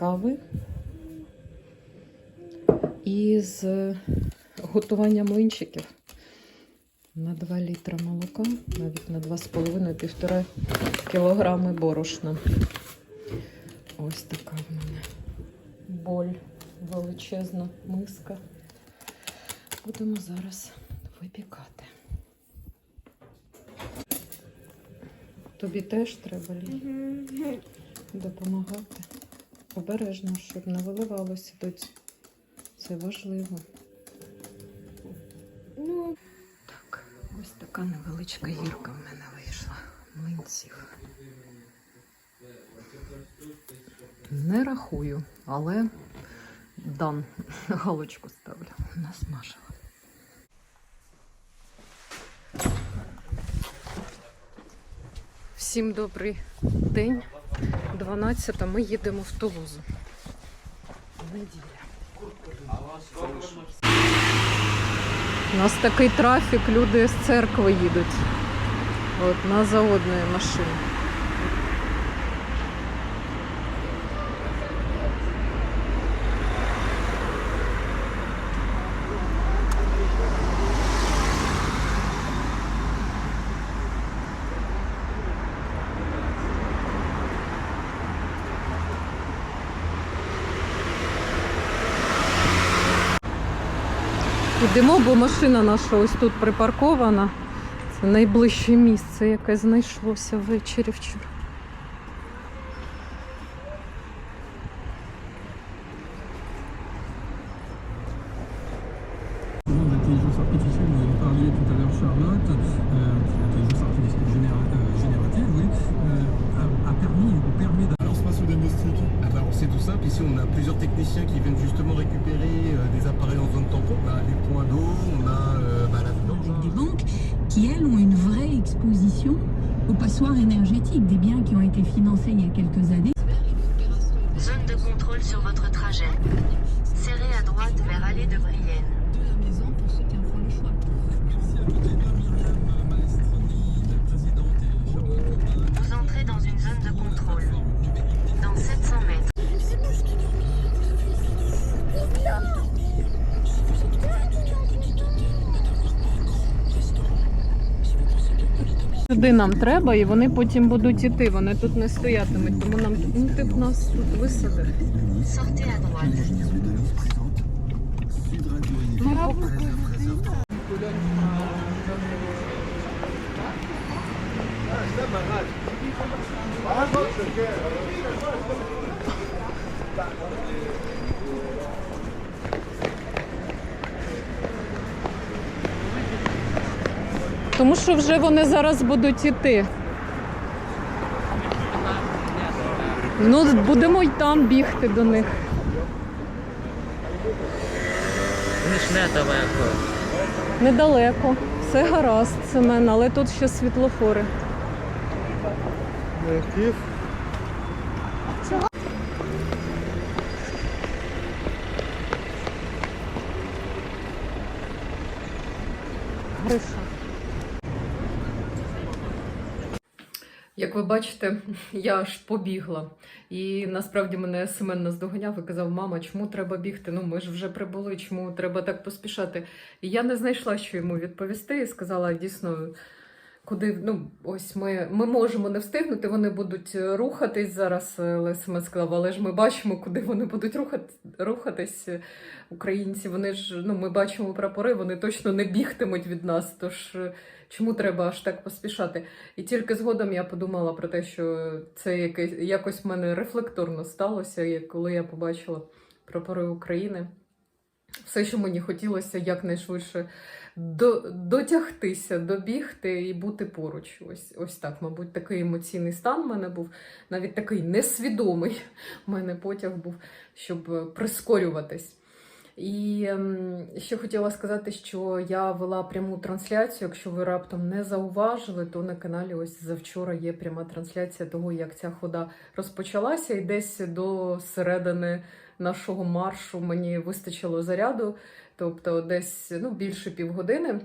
кави і з готування млинчиків на 2 літра молока, навіть на 2,5-1,5 кілограми борошна. Ось така в мене боль, величезна миска. Будемо зараз випікати. Тобі теж треба Лі, допомагати. Обережно, щоб не виливалося доці. Це важливо. Ну, Так, ось така невеличка гірка в мене вийшла. Млинців. Не рахую, але дан галочку ставлю. Насмажила. Всім добрий день. 12 ми їдемо в Тулузу. Неділя. У нас такий трафік, люди з церкви їдуть. От на заводної машині. Ідемо, бо машина наша ось тут припаркована. Це найближче місце, яке знайшлося ввечері вчора. Сюди нам треба, і вони потім будуть іти. Вони тут не стоятимуть, тому нам ну, ти нас тут висадив. Sortez à Тому що вже вони зараз будуть іти. Ну, будемо й там бігти до них. Вони ж недалеко. Недалеко. Все гаразд, Семен, але тут ще світлофори. Гриша. Як ви бачите, я аж побігла. І насправді мене Семен наздоганяв і казав: мама, чому треба бігти? Ну ми ж вже прибули, чому треба так поспішати? І я не знайшла, що йому відповісти, і сказала дійсно. Куди ну ось ми, ми можемо не встигнути, вони будуть рухатись зараз. Але Семен сказав, але ж ми бачимо, куди вони будуть рухати, рухатись. Українці, вони ж ну ми бачимо прапори, вони точно не бігтимуть від нас. Тож е, чому треба аж так поспішати? І тільки згодом я подумала про те, що це якесь якось в мене рефлекторно сталося, коли я побачила прапори України. Все, що мені хотілося якнайшвидше до, дотягтися, добігти і бути поруч. Ось, ось так, мабуть, такий емоційний стан в мене був, навіть такий несвідомий в мене потяг був, щоб прискорюватись. І ем, ще хотіла сказати, що я вела пряму трансляцію. Якщо ви раптом не зауважили, то на каналі ось завчора є пряма трансляція того, як ця хода розпочалася, і десь до середини нашого маршу мені вистачило заряду, тобто десь ну, більше півгодини.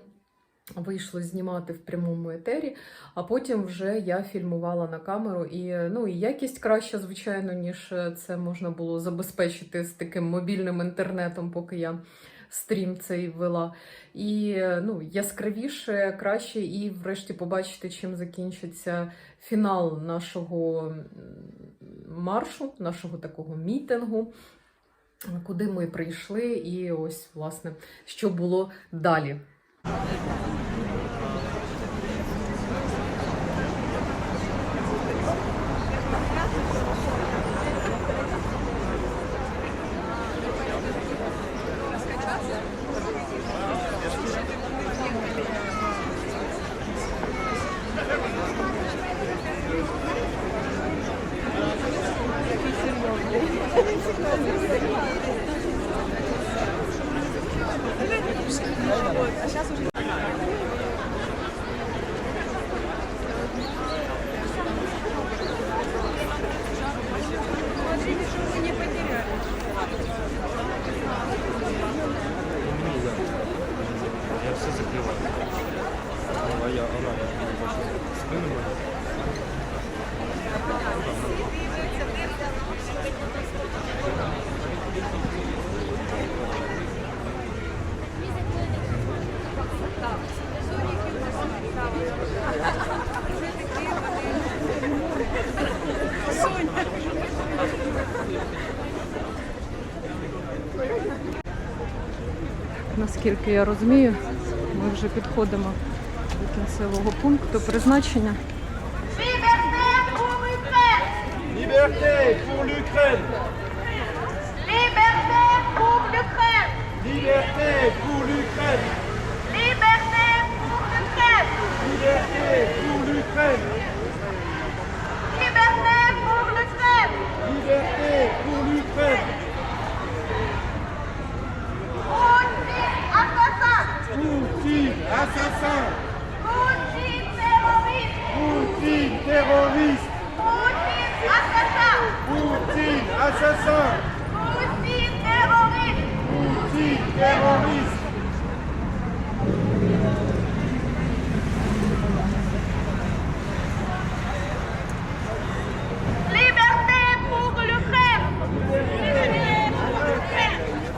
Вийшло знімати в прямому етері, а потім вже я фільмувала на камеру. І ну, і якість краща, звичайно, ніж це можна було забезпечити з таким мобільним інтернетом, поки я стрім цей вела. І ну, яскравіше, краще, і врешті побачити, чим закінчиться фінал нашого маршу, нашого такого мітингу. Куди ми прийшли, і ось, власне, що було далі. Наскільки я розумію, ми вже підходимо до кінцевого пункту призначення. Liberté pour l'Ukraine Liberté pour l'Ukraine Liberté pour l'Ukraine Liberté pour l'Ukraine Liberté pour l'Ukraine Liberté pour l'Ukraine Liberté pour l'Ukraine Poutine assassin Poutine Poutine assassin terroriste Poutine terroriste Poutine assassin Poutine assassin Poutine terroriste Poutine terroriste Liberté pour l'Ukraine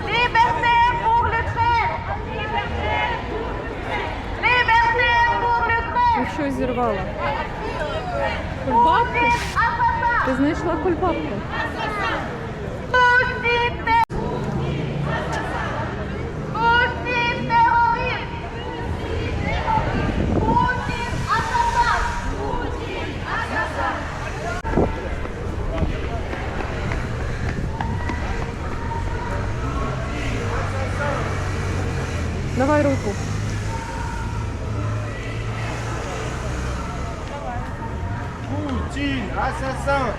Liberté pour l'Ukraine Liberté pour l'Ukraine Що зірвала? Кульбабку? Assassin Ти знайшла кульбабку? Poutine ter- Poutine terroriste Poutine assassin Poutine assassin Давай руку. Poutine assassin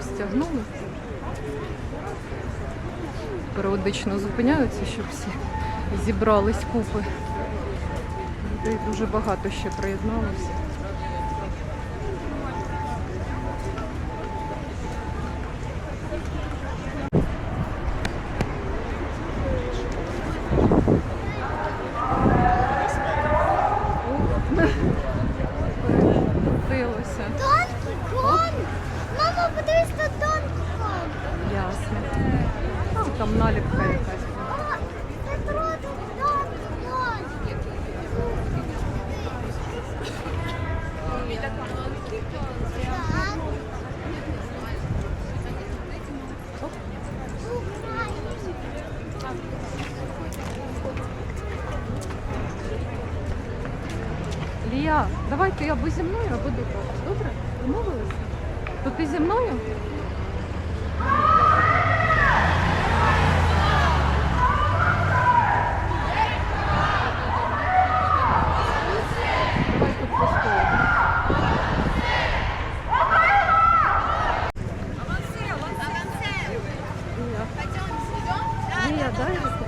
Стягнули. Періодично зупиняються, щоб всі зібрались купи. Дуже багато ще приєдналося. Перекрутилося. Донкі Кон! Мама, подивись на Донкі Кон! Ясно. Ну, Там наліпка якась. О, це трохи Донкі Кон! Так. Лія, давай ти або зі мною, або до того. Добре? Домовилися? То ти зі мною? Давай тут постоїмо. Лія, дай руку.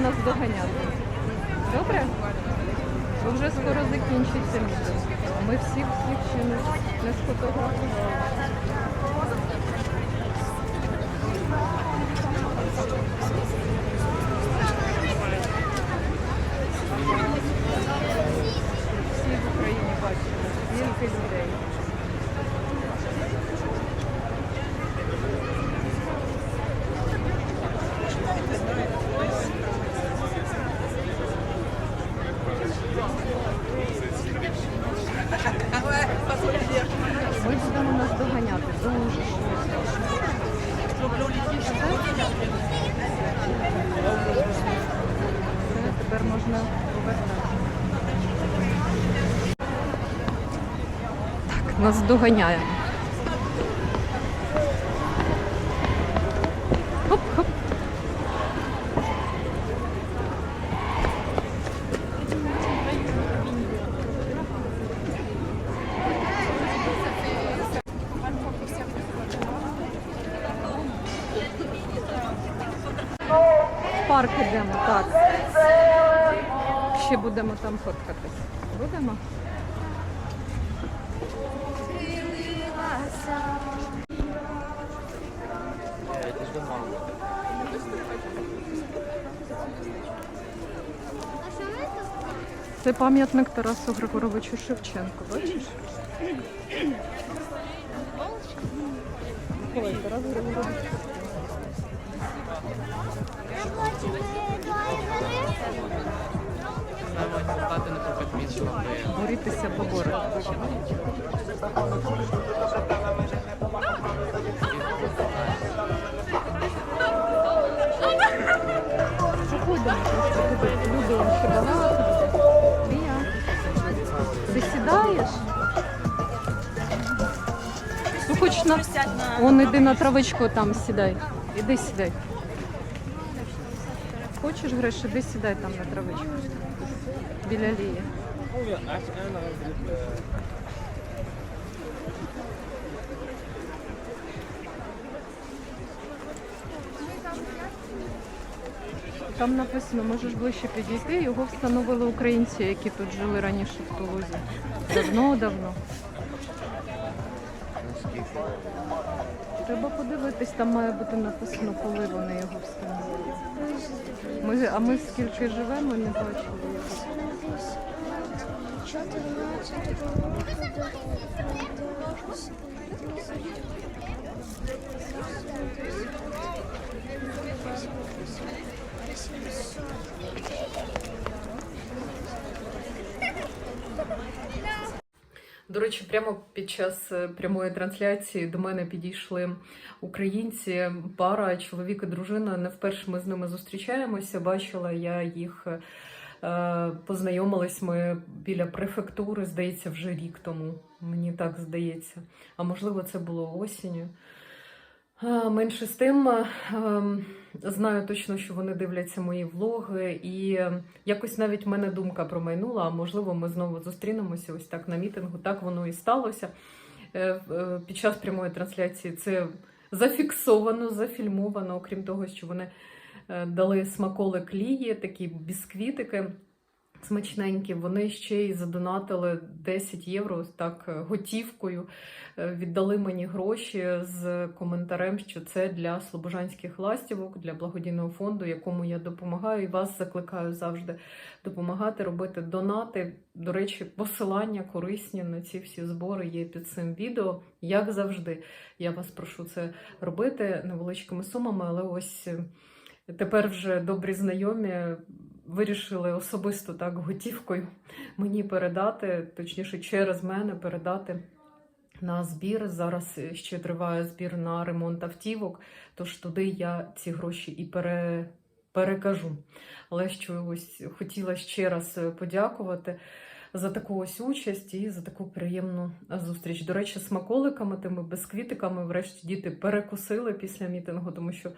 нас доганяти. Добре? Бо вже скоро закінчиться. Ми всіх всіх ще не сфотографували. Всі в Україні бачили, скільки людей. Ми будемо нас доганяти дуже швидко. Все, тепер можна повертати. Так, нас доганяє. Хоп-хоп. Парк йдемо, так. Ще будемо там фоткатись. Це пам'ятник Тарасу Григоровичу Шевченку, бачиш? Ой, Тарас Григорович. Борітися побори. На... Вон іди на травичку там сідай. Іди сідай. Хочеш, Гриш, іди сідай там на травичку. Біля лії. Там написано, можеш ближче підійти. Його встановили українці, які тут жили раніше в Тулузі. Давно-давно. Треба подивитись, там має бути написано, коли вони його встановили. А ми скільки живемо, не бачили його. 14 До речі, прямо під час е, прямої трансляції до мене підійшли українці, пара, чоловік і дружина. Не вперше ми з ними зустрічаємося. Бачила я їх, е, познайомились ми біля префектури, здається, вже рік тому. Мені так здається. А можливо, це було осінню. Менше з тим, ем, знаю точно, що вони дивляться мої влоги, і е, якось навіть в мене думка промайнула, а можливо, ми знову зустрінемося ось так на мітингу. Так воно і сталося. Е, е, Під час прямої трансляції це зафіксовано, зафільмовано, окрім того, що вони е, дали смаколик лії, такі бісквітики. Смачненькі, вони ще й задонатили 10 євро так е, готівкою. Е, Віддали мені гроші з коментарем, що це для слобожанських ластівок, для благодійного фонду, якому я допомагаю, і вас закликаю завжди допомагати, робити донати. До речі, посилання корисні на ці всі збори є під цим відео. Як завжди, я вас прошу це робити невеличкими сумами, але ось е, тепер вже добрі знайомі вирішили особисто так готівкою мені передати, точніше, через мене передати на збір. Зараз ще триває збір на ремонт автівок, тож туди я ці гроші і пере, перекажу. Але що ось хотіла ще раз подякувати. За таку ось участь і за таку приємну зустріч. До речі, смаколиками, тими безквітиками, врешті діти перекусили після мітингу, тому що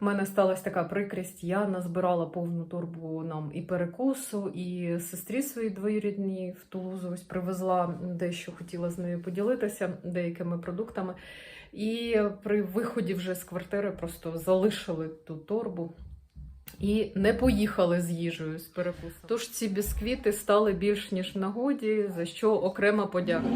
в мене сталася така прикрість. Я назбирала повну торбу нам і перекусу, і сестрі своїй двоюрідній в Тулузу ось привезла дещо, хотіла з нею поділитися деякими продуктами. І при виході вже з квартири просто залишили ту торбу. і не поїхали з їжею з перекусом. Тож ці бісквіти стали більш ніж нагоді, за що окрема подяка.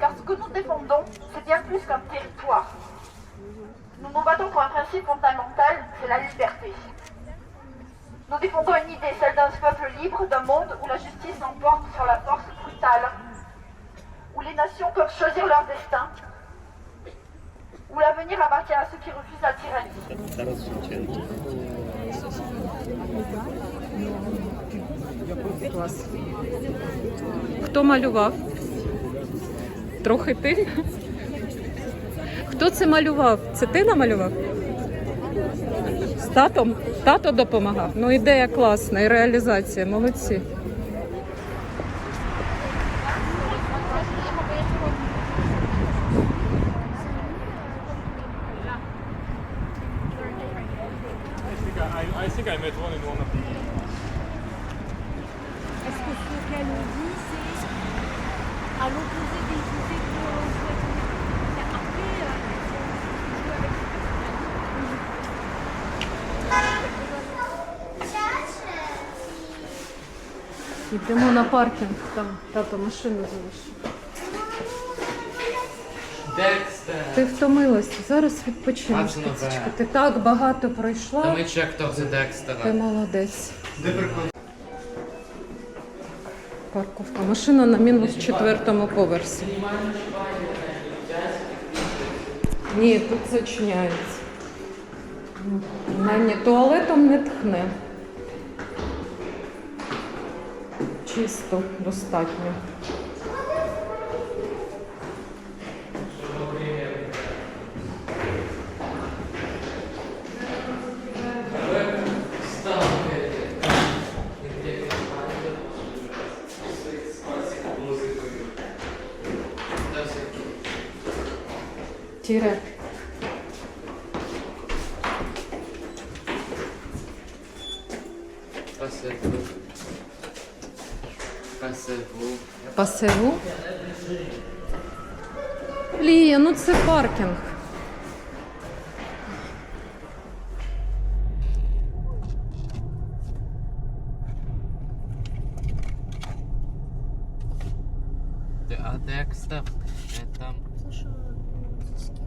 Car ce que nous défendons, c'est bien plus qu'un territoire. Nous nous battons pour un principe fondamental, c'est la liberté. Nous défendons une idée, celle d'un peuple libre, d'un monde où la justice l'emporte sur la force brutale, où les nations peuvent choisir leur destin, où l'avenir appartient à ceux qui refusent la tyrannie. Клас. Хто малював? Трохи ти? Хто це малював? Це ти намалював? З татом? Тато допомагав. Ну, ідея класна і реалізація. Молодці. Йдемо на паркінг, там тато машину залишив. Декстер! Ти втомилася, зараз відпочинеш. Нове. Ти так багато пройшла. Та ми check хто за Ти Декстера. молодець. Парковка. Машина на мінус четвертому поверсі. Ні, тут зачиняється. Принаймні туалетом не тхне. Чисто, достатньо. Тіре. Пасиву. Пасеву Лія, ну це паркінг. Де- А Декстер е, там. Це що тиски.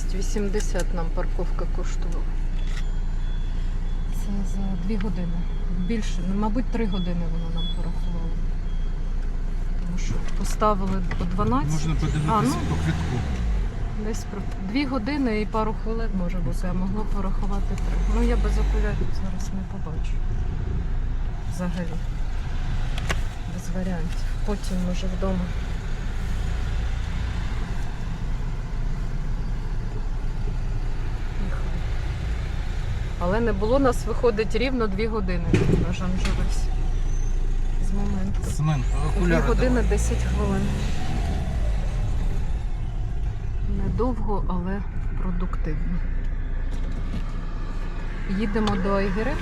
— 6,80 нам парковка коштувала. Це за 2 години. Більше, ну, мабуть, 3 години воно нам порахувало. Тому що поставили по 12. Можна подивитися А, ну. по квитку. Десь про 2 години і пару хвилин може бути, а могло порахувати 3. Ну я без окулярів зараз не побачу. Взагалі. Без варіантів. Потім може вдома. Але не було нас виходить рівно 2 години на Жанжурись. З моменту. Семен, 2 окуляри години давай. 10 хвилин. Недовго, але продуктивно. Їдемо до Айгери,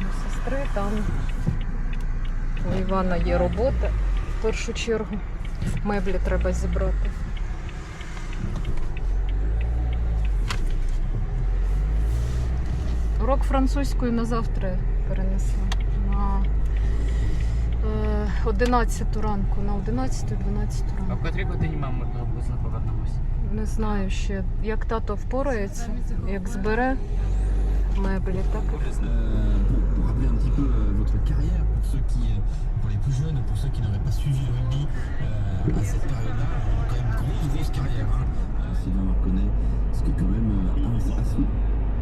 до сестри. Там у Івана є робота в першу чергу. Меблі треба зібрати. Урок французької на завтра перенесла. На е, 11 ранку, на 11-12 А в котрій годині мама приблизно повернемось? Не знаю ще, як тато впорається, як збере меблі, так і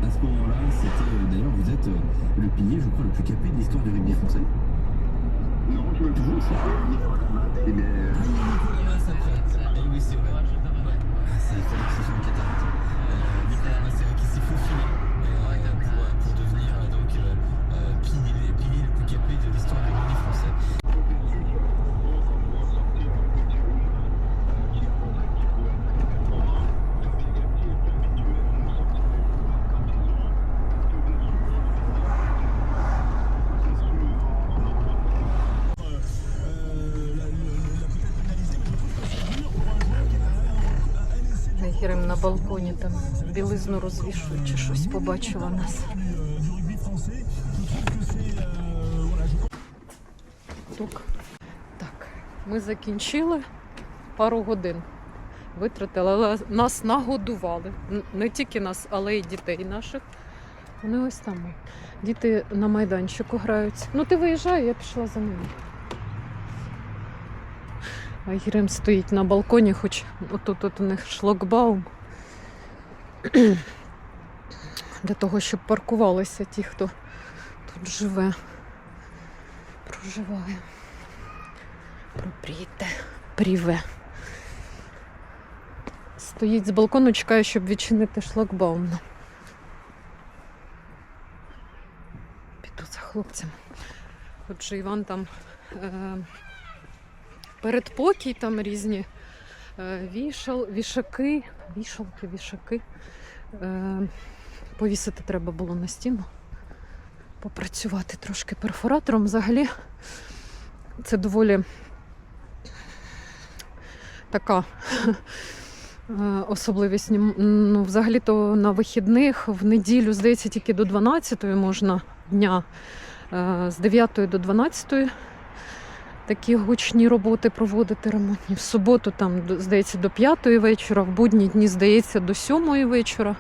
à ce moment-là, c'était euh, d'ailleurs, vous êtes euh, le pilier, je crois, le plus capé de l'histoire du rugby français. Non, je toujours aussi. Et eh bien. Nicolas s'apprête. Et oui, c'est vrai. C'est ah, fallait que ce soit en cataracte. Nicolas Massé qui s'est faufilé euh, pour devenir donc pilier le plus capé de l'histoire du rugby français. Балконі там білизну розвішують чи щось побачила нас. Тук. Так, ми закінчили пару годин. Витратили, але нас нагодували. Не тільки нас, але й дітей наших. Вони ось там. Діти на майданчику граються. Ну, ти виїжджай, я пішла за ними. А Єрем стоїть на балконі, хоч отут от у них шлагбаум. Для того, щоб паркувалися ті, хто тут живе, проживає. Пропрійте, пріве. Стоїть з балкону, чекає, щоб відчинити шлагбаум. Піду за хлопцем. Отже, Іван там. Е- передпокій, там різні вішал, вішаки, вішалки, вішаки. Е, повісити треба було на стіну, попрацювати трошки перфоратором. Взагалі це доволі така е, особливість. Ну, взагалі-то на вихідних в неділю, здається, тільки до 12 можна дня е, з 9 до 12 такі гучні роботи проводити ремонтні. В суботу, там, здається, до 5 вечора, в будні дні, здається, до 7 вечора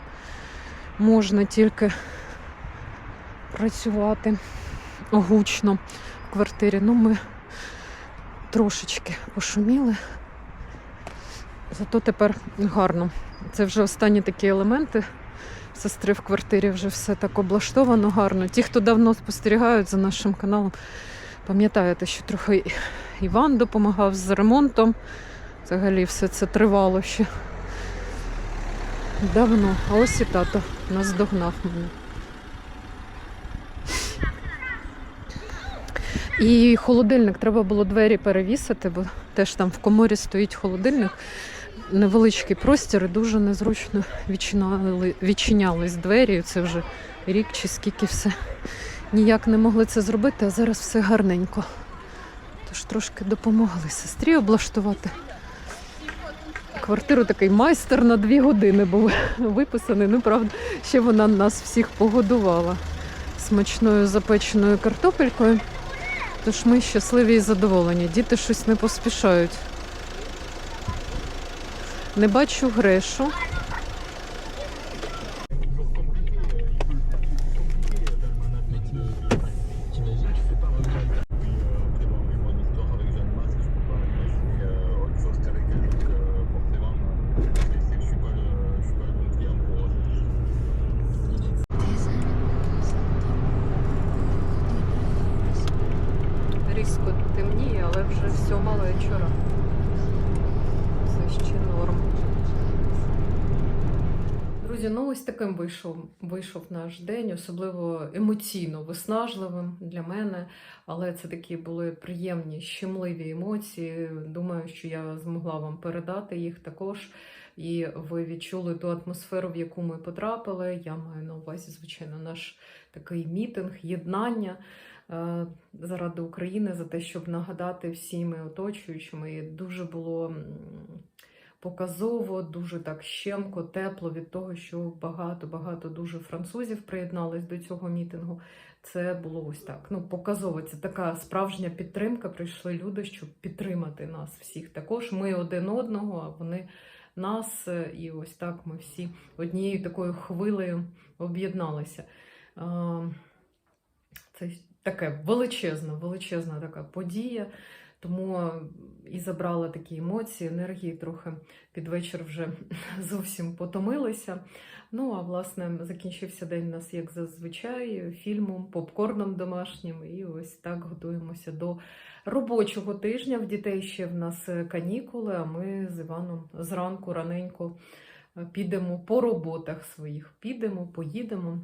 можна тільки працювати гучно в квартирі. Ну, ми трошечки пошуміли. Зато тепер гарно. Це вже останні такі елементи. Сестри в квартирі вже все так облаштовано гарно. Ті, хто давно спостерігають за нашим каналом, Пам'ятаєте, що трохи Іван допомагав з ремонтом. Взагалі все це тривало ще давно. А ось і тато наздогнав мене. І холодильник треба було двері перевісити, бо теж там в коморі стоїть холодильник. Невеличкий простір і дуже незручно відчиняли, відчинялись двері. Це вже рік чи скільки все ніяк не могли це зробити, а зараз все гарненько. Тож трошки допомогли сестрі облаштувати. Квартиру такий майстер на дві години був виписаний. Ну, правда, ще вона нас всіх погодувала смачною запеченою картопелькою. Тож ми щасливі і задоволені. Діти щось не поспішають. Не бачу Грешу. Ну ось таким вийшов, вийшов наш день, особливо емоційно виснажливим для мене. Але це такі були приємні, щемливі емоції. Думаю, що я змогла вам передати їх також. І ви відчули ту атмосферу, в яку ми потрапили. Я маю на увазі, звичайно, наш такий мітинг, єднання е, заради України, за те, щоб нагадати всіми оточуючими. І дуже було показово, дуже так щемко, тепло від того, що багато-багато дуже французів приєднались до цього мітингу. Це було ось так. Ну, показово. Це така справжня підтримка. Прийшли люди, щоб підтримати нас всіх. Також ми один одного, а вони нас. І ось так ми всі однією такою хвилею об'єдналися. Це таке величезна, величезна така подія. Тому і забрала такі емоції, енергії, трохи під вечір вже зовсім потомилися. Ну, а власне, закінчився день у нас, як зазвичай, фільмом, попкорном домашнім. І ось так готуємося до робочого тижня. В дітей ще в нас канікули, а ми з Іваном зранку раненько е, підемо по роботах своїх. Підемо, поїдемо.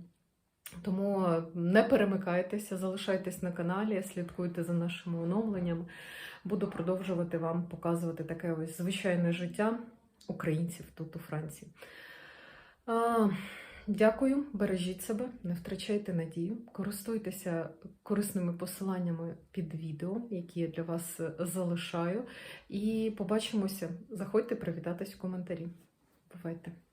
Тому не перемикайтеся, залишайтесь на каналі, слідкуйте за нашими оновленнями. Буду продовжувати вам показувати таке ось звичайне життя українців тут у Франції. А, дякую, бережіть себе, не втрачайте надію, користуйтеся корисними посиланнями під відео, які я для вас залишаю. І побачимося. Заходьте привітатись в коментарі. Бувайте!